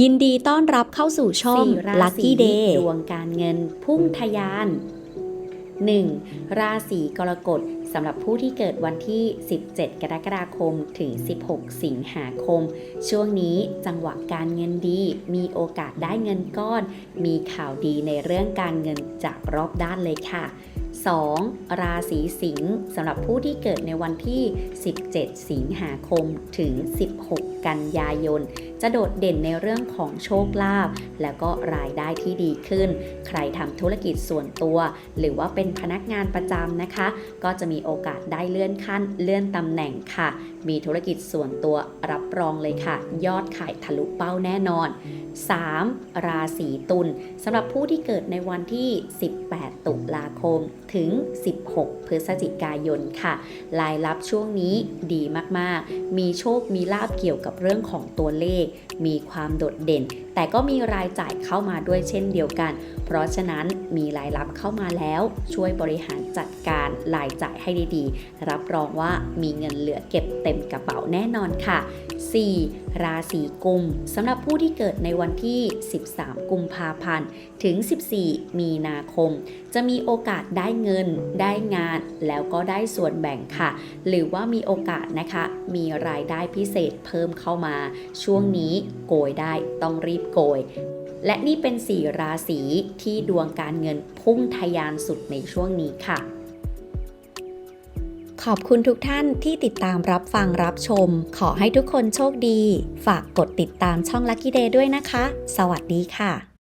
ยินดีต้อนรับเข้าสู่ช่องสี่ราศี Lucky Day ดวงการเงินพุ่งทะยาน 1. ราศีกรกฎสำหรับผู้ที่เกิดวันที่ 17 กรกฎาคม ถึง 16 สิงหาคม ช่วงนี้จังหวะการเงินดี มีโอกาสได้เงินก้อน มีข่าวดีในเรื่องการเงินจากรอบด้านเลยค่ะ 2. ราศีสิงห์สำหรับผู้ที่เกิดในวันที่ 17 สิงหาคมถึง 16 กันยายน จะโดดเด่นในเรื่องของโชคลาภแล้วก็รายได้ที่ดีขึ้น ใครทำธุรกิจส่วนตัว หรือว่าเป็นพนักงานประจำนะคะ ก็จะมีโอกาสได้เลื่อนขั้นเลื่อนตำแหน่งค่ะ มีธุรกิจส่วนตัวรับรองเลยค่ะ ยอดขายทะลุเป้าแน่นอน 3. ราศีตุลสำหรับผู้ที่เกิดในวันที่ 18 ตุลาคม ถึง 16 พฤศจิกายนค่ะ รายรับช่วงนี้ดีมากๆ มีโชคมีลาบเกี่ยวกับเรื่องของตัวเลข มีความโดดเด่น แต่ก็มีรายจ่ายเข้ามาด้วยเช่นเดียวกัน เพราะฉะนั้นมีรายรับเข้ามาแล้ว ช่วยบริหารจัดการรายจ่ายให้ดีๆ รับรองว่ามีเงินเหลือเก็บเต็มกระเป๋าแน่นอนค่ะ 4. ราศีกุมสำหรับผู้ที่เกิดในวันที่ 13 กุมภาพันธ์ ถึง 14 มีนาคม จะมีโอกาสได้เงิน ได้งาน แล้วก็ได้ส่วนแบ่งค่ะ หรือว่ามีโอกาสนะคะ มีรายได้พิเศษเพิ่มเข้ามา ช่วงนี้โกยได้ต้องรีบโกยและนี่เป็น 4 ราศีที่ดวงการเงินพุ่งทะยานสุดในช่วงนี้ค่ะ ขอบคุณทุกท่านที่ติดตามรับฟังรับชม ขอให้ทุกคนโชคดี ฝากกดติดตามช่อง Lucky Day ด้วยนะคะ สวัสดีค่ะ